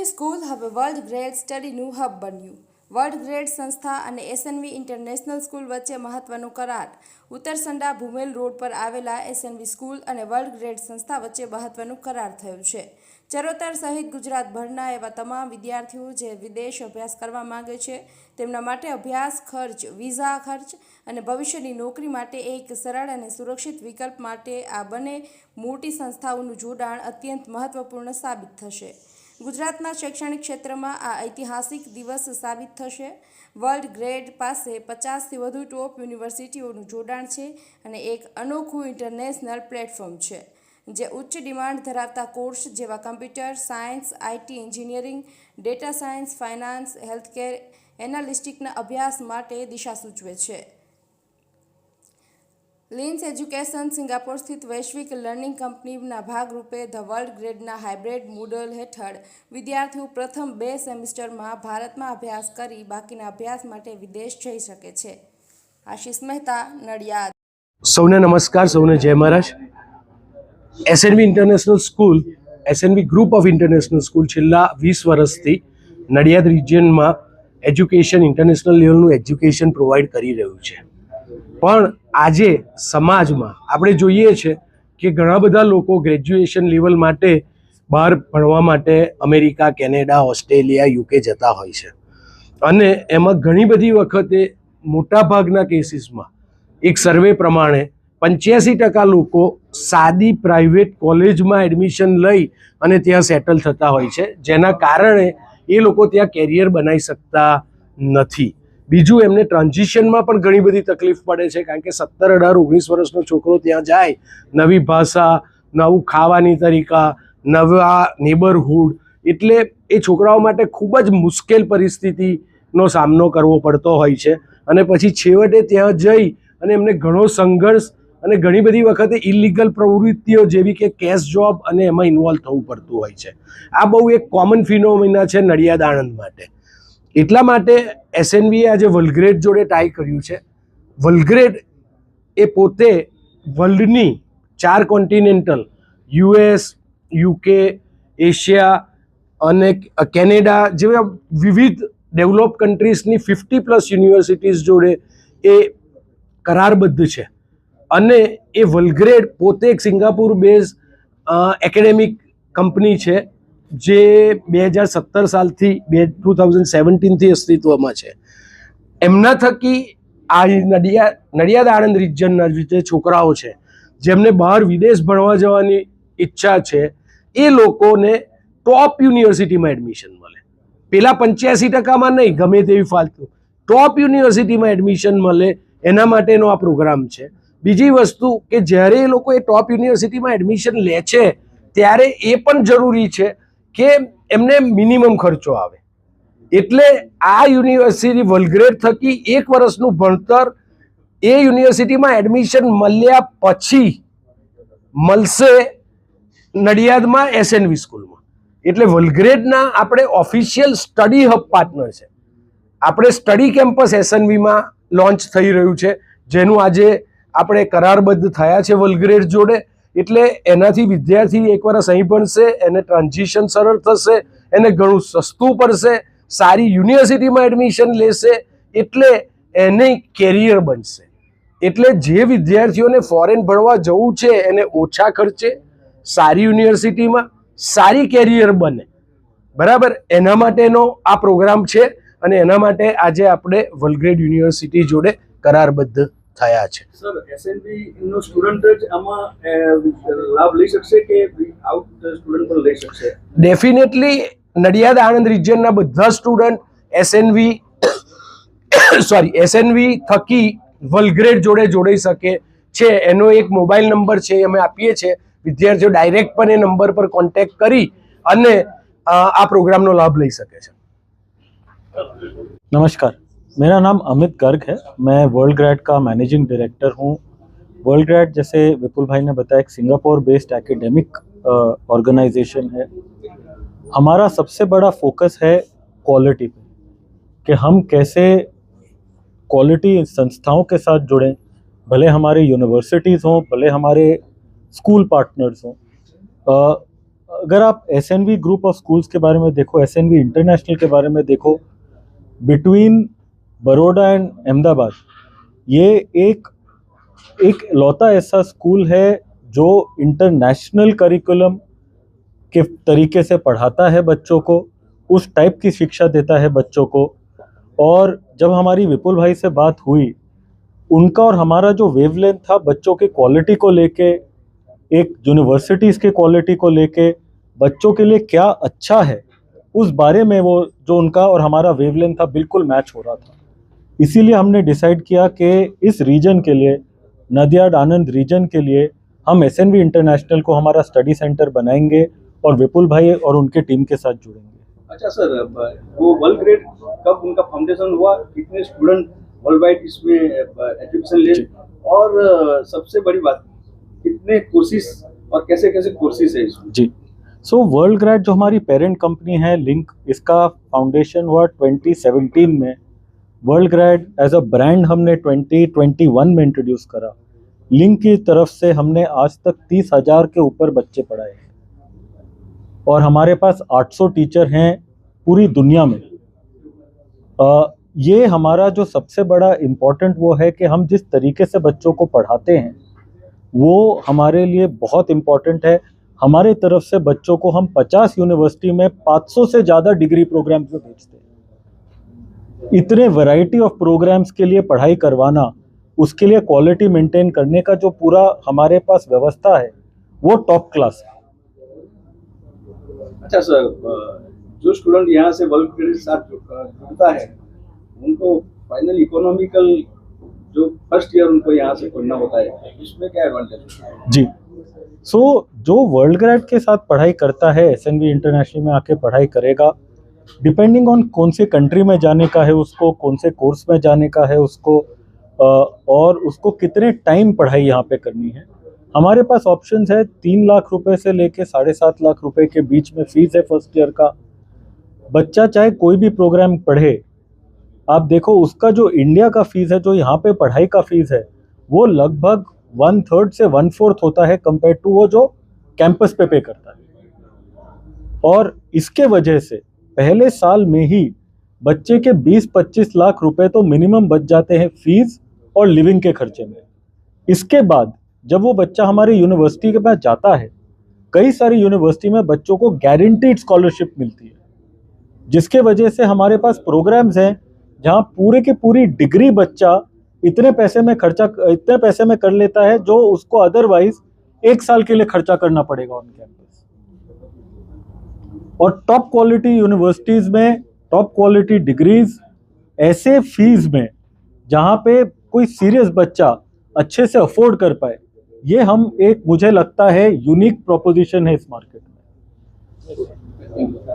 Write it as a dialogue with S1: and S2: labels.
S1: એસએનવી school હવે world grade સ્ટડીનું hub બન્યું. વર્લ્ડ ગ્રેડ સંસ્થા અને એસએનવી ઇન્ટરનેશનલ સ્કૂલ વચ્ચે મહત્વનો કરાર. ઉત્તરસંડા ભૂમેલ રોડ પર આવેલા એસએનવી સ્કૂલ અને વર્લ્ડ ગ્રેડ સંસ્થા વચ્ચે મહત્વનું કરાર થયો છે. ચરોતર સહિત ગુજરાતભરના એવા તમામ વિદ્યાર્થીઓ જે વિદેશ અભ્યાસ કરવા માંગે છે, તેમના માટે અભ્યાસ ખર્ચ, વિઝા ખર્ચ અને ભવિષ્યની નોકરી માટે એક સરળ અને સુરક્ષિત વિકલ્પ માટે આ બંને મોટી સંસ્થાઓનું જોડાણ અત્યંત મહત્વપૂર્ણ સાબિત થશે. ગુજરાતના શૈક્ષણિક ક્ષેત્રમાં આ ઐતિહાસિક દિવસ સાબિત થશે. વર્લ્ડ ગ્રેડ પાસે પચાસથી વધુ ટોપ યુનિવર્સિટીઓનું જોડાણ છે અને એક અનોખું ઇન્ટરનેશનલ પ્લેટફોર્મ છે, જે ઉચ્ચ ડિમાન્ડ ધરાવતા કોર્સ જેવા computer, science IT engineering, data science, finance, healthcare એનાલિસ્ટિકના અભ્યાસ માટે દિશા સૂચવે છે. લિન્સ એજ્યુકેશન સિંગાપોર સ્થિત વૈશ્વિક લર્નિંગ કંપનીના ભાગરૂપે ધ વર્લ્ડ ગ્રેડના હાઇબ્રિડ મોડલ હેઠળ વિદ્યાર્થીઓ પ્રથમ બે સેમિસ્ટરમાં ભારતમાં અભ્યાસ કરી બાકીના અભ્યાસ માટે વિદેશ જઈ શકે છે. આશિષ મહેતા, નડિયાદ.
S2: સૌને નમસ્કાર, સૌને જય Maharaj. SNB international school SNB group of international school છેલ્લા વીસ વર્ષથી નડિયાદ રિજિયનમાં એજ્યુકેશન ઇન્ટરનેશનલ લેવલનું એજ્યુકેશન પ્રોવાઈડ કરી રહ્યું છે. પણ આજે સમાજમાં આપણે જોઈએ છે કે ઘણા બધા લોકો ગ્રેજ્યુએશન લેવલ માટે બહાર ભણવા માટે અમેરિકા, કેનેડા, ઓસ્ટ્રેલિયા યુકે જતા હોય છે. અને એમાં ઘણી બધી વખતે મોટાભાગના કેસીસમાં એક સર્વે પ્રમાણે પંચ્યાસી ટકા લોકો સાદી પ્રાઇવેટ કોલેજમાં એડમિશન લઈ અને ત્યાં સેટલ થતા હોય છે. જેના કારણે એ લોકો ત્યાં કેરિયર બનાવી શકતા નથી. બીજું એમને ટ્રાન્ઝિશનમાં પણ ઘણી બધી તકલીફ પડે છે, કારણ કે સત્તર અઢાર ઓગણીસ વર્ષનો છોકરો ત્યાં જાય, નવી ભાષા, નવું ખાવાની તરીકા, નવા નેબરહુડ એટલે એ છોકરાઓ માટે ખૂબ જ મુશ્કેલ પરિસ્થિતિનો સામનો કરવો પડતો હોય છે. અને પછી છેવટે ત્યાં જઈ અને એમને ઘણો સંઘર્ષ અને ઘણી બધી વખતે ઇલીગલ પ્રવૃત્તિઓ જેવી કે કેશ જોબ અને એમાં ઇન્વોલ્વ થવું પડતું હોય છે. આ બહુ એક કોમન ફિનોમિના છે નડિયાદ આણંદ માટે. એટલા માટે એસએનવીએ આજે વલગ્રેડ જોડે ટાઈ કર્યું છે. વલગ્રેડ એ પોતે વર્લ્ડની ચાર કોન્ટિનેન્ટલ યુએસ યુકે એશિયા અને કેનેડા જેવા વિવિધ ડેવલપ કન્ટ્રીઝની ફિફ્ટી પ્લસ યુનિવર્સિટીઝ જોડે એ કરારબદ્ધ છે. અને એ વલગ્રેડ પોતે એક સિંગાપુર બેઝ એકેડેમિક કંપની છે. જે બે હજાર સત્તર સાલથી બે, ટુ થાઉઝન્ડ સેવન્ટીનથી અસ્તિત્વમાં છે. એમના થકી આ નડિયાદ નડિયાદ આણંદ રિજનના જે છોકરાઓ છે, જેમને બહાર વિદેશ ભણવા જવાની ઈચ્છા છે, એ લોકોને ટોપ યુનિવર્સિટીમાં એડમિશન મળે. પેલા પંચ્યાસી ટકામાં નહીં, ગમે તેવી ફાલતું. ટોપ યુનિવર્સિટીમાં એડમિશન મળે, એના માટેનો આ પ્રોગ્રામ છે. બીજી વસ્તુ કે જ્યારે એ લોકો એ ટોપ યુનિવર્સિટીમાં એડમિશન લે છે, ત્યારે એ પણ જરૂરી છે કે એમને મિનિમમ ખર્ચો આવે. એટલે આ યુનિવર્સિટી વલગ્રેડ થકી એક વર્ષનું ભણતર એ યુનિવર્સિટીમાં એડમિશન મળ્યા પછી મળશે નડિયાદમાં એસએનવી સ્કૂલમાં. એટલે વલગ્રેડના આપણે ઓફિશિયલ સ્ટડી હબ પાર્ટનર છે. આપણે સ્ટડી કેમ્પસ એસએનવીમાં લોન્ચ થઈ રહ્યું છે. જેનું આજે આપણે કરારબદ્ધ થયા છે વલગ્રેડ જોડે. એટલે એનાથી વિદ્યાર્થી એક વર્ષ અહીં ભણશે, એને ટ્રાન્ઝિશન સરળ થશે, એને ઘણું સસ્તું પડશે, સારી યુનિવર્સિટીમાં એડમિશન લેશે, એટલે એને કેરિયર બનશે. એટલે જે વિદ્યાર્થીઓને ફોરેન ભણવા જવું છે, એને ઓછા ખર્ચે, સારી યુનિવર્સિટીમાં સારી કેરિયર બને. બરાબર? એના માટેનો આ પ્રોગ્રામ છે, અને એના માટે આજે આપણે વલગ્રેડ યુનિવર્સિટી જોડે કરારબદ્ધ થયા છે.
S3: સર એસએનબી નો સ્ટુડન્ટ જ આમાં લાભ લઈ શકશે કે આઉટ સ્ટુડન્ટ પણ લઈ શકશે?
S2: ડેફિનેટલી નડિયાદ આણંદ રિજિયનના બધા સ્ટુડન્ટ એસએનવી સોરી એસએનવી થકી વલગ્રેડ જોડે જોડાઈ શકે છે. એનો એક મોબાઈલ નંબર છે અમે આપીએ છીએ. વિદ્યાર્થીઓ ડાયરેક્ટ પણ એ નંબર પર કોન્ટેક્ટ કરી અને આ પ્રોગ્રામનો લાભ લઈ શકે છે.
S4: નમસ્કાર. मेरा नाम अमित गर्ग है। मैं वर्ल्ड ग्रैड का मैनेजिंग डायरेक्टर हूँ। वर्ल्ड ग्रैड जैसे विपुल भाई ने बताया, एक सिंगापुर बेस्ड एकेडमिक ऑर्गेनाइजेशन है। हमारा सबसे बड़ा फोकस है क्वालिटी पे, कि हम कैसे क्वालिटी संस्थाओं के साथ जुड़ें। भले हमारे यूनिवर्सिटीज़ हों, भले हमारे स्कूल पार्टनर्स हों। अगर आप S N V group of schools के बारे में देखो एस एन वी इंटरनेशनल के बारे में देखो बिटवीन बड़ोडा एंड अहमदाबाद। ये एक एक लौता ऐसा स्कूल है जो इंटरनेशनल करिकुलम के तरीके से पढ़ाता है बच्चों को, उस टाइप की शिक्षा देता है बच्चों को। और जब हमारी विपुल भाई से बात हुई, उनका और हमारा जो वेवलेंथ था बच्चों के क्वालिटी को लेके, एक यूनिवर्सिटीज़ के क्वालिटी को लेके, बच्चों के लिए क्या अच्छा है, उस बारे में वो, जो उनका और हमारा वेवलेंथ था बिल्कुल मैच हो रहा था। इसीलिए हमने डिसाइड किया कि इस रीजन के लिए नदियाड आनंद रीजन के लिए हम एस इंटरनेशनल को हमारा स्टडी सेंटर बनाएँगे और विपुल भाई और उनके टीम के साथ जुड़ेंगे।
S3: अच्छा सर वो वर्ल्ड ग्रेड कब उनका फाउंडेशन हुआ? कितने स्टूडेंट वर्ल्ड वाइड इसमें एजुकेशन ले? और सबसे बड़ी बात कितने कोर्सेज और कैसे कैसे कोर्सेज है इसमें?
S4: जी। सो वर्ल्ड ग्रेड जो हमारी पेरेंट कंपनी है लिंक इसका फाउंडेशन हुआ 2017 में। World Grad as a brand हमने 2021 में इंट्रोड्यूस करा। लिंक की तरफ़ से हमने आज तक तीस हज़ार के ऊपर बच्चे पढ़ाए। और हमारे पास 800 टीचर हैं पूरी दुनिया में। अ, ये हमारा जो सबसे बड़ा इम्पोर्टेंट वो है कि हम जिस तरीके से बच्चों को पढ़ाते हैं वो हमारे लिए बहुत इम्पोर्टेंट है। हमारे तरफ़ से बच्चों को हम 50 यूनिवर्सिटी में 500 से ज़्यादा डिग्री प्रोग्राम्स में भेजते हैं। इतने वैरायटी ऑफ़ प्रोग्राम्स के लिए पढ़ाई करवाना उसके लिए क्वालिटी मेंटेन करने का जो पूरा हमारे पास व्यवस्था है वो टॉप क्लास है।
S3: अच्छा सर जो स्टूडेंट यहाँ से वर्ल्ड के साथ जुड़ता है उनको फाइनल इकोनॉमिकल जो फ़र्स्ट ईयर उनको यहाँ से करना होता है इसमें क्या एडवांटेज है?
S4: जी। सो so, जो वर्ल्ड ग्रेड के साथ पढ़ाई करता है एस इंटरनेशनल में आके पढ़ाई करेगा डिपेंडिंग ऑन कौन से कंट्री में जाने का है उसको, कौन से कोर्स में जाने का है उसको और उसको कितने टाइम पढ़ाई यहाँ पे करनी है। हमारे पास ऑप्शंस है तीन लाख रुपए से लेके साढ़े सात लाख रुपए के बीच में फ़ीस है फ़र्स्ट ईयर का। बच्चा चाहे कोई भी प्रोग्राम पढ़े, आप देखो उसका जो इंडिया का फ़ीस है, जो यहाँ पे पढ़ाई का फ़ीस है, वो लगभग वन थर्ड से वन फोर्थ होता है कंपेयर टू वो जो कैंपस पे पे करता है। और इसके वजह से पहले साल में ही बच्चे के 20-25 लाख रुपए तो मिनिमम बच जाते हैं फ़ीस और लिविंग के खर्चे में। इसके बाद जब वो बच्चा हमारी यूनिवर्सिटी के पास जाता है, कई सारी यूनिवर्सिटी में बच्चों को गारंटीड स्कॉलरशिप मिलती है, जिसके वजह से हमारे पास प्रोग्राम्स हैं जहाँ पूरे की पूरी डिग्री बच्चा इतने पैसे में खर्चा, इतने पैसे में कर लेता है जो उसको अदरवाइज़ एक साल के लिए खर्चा करना पड़ेगा कैंपस और टॉप क्वालिटी यूनिवर्सिटीज में टॉप क्वालिटी डिग्रीज ऐसे फ़ीस में, जहाँ पे कोई सीरियस बच्चा अच्छे से अफोर्ड कर पाए, ये हम एक, मुझे लगता है यूनिक प्रोपोजिशन है इस मार्केट में।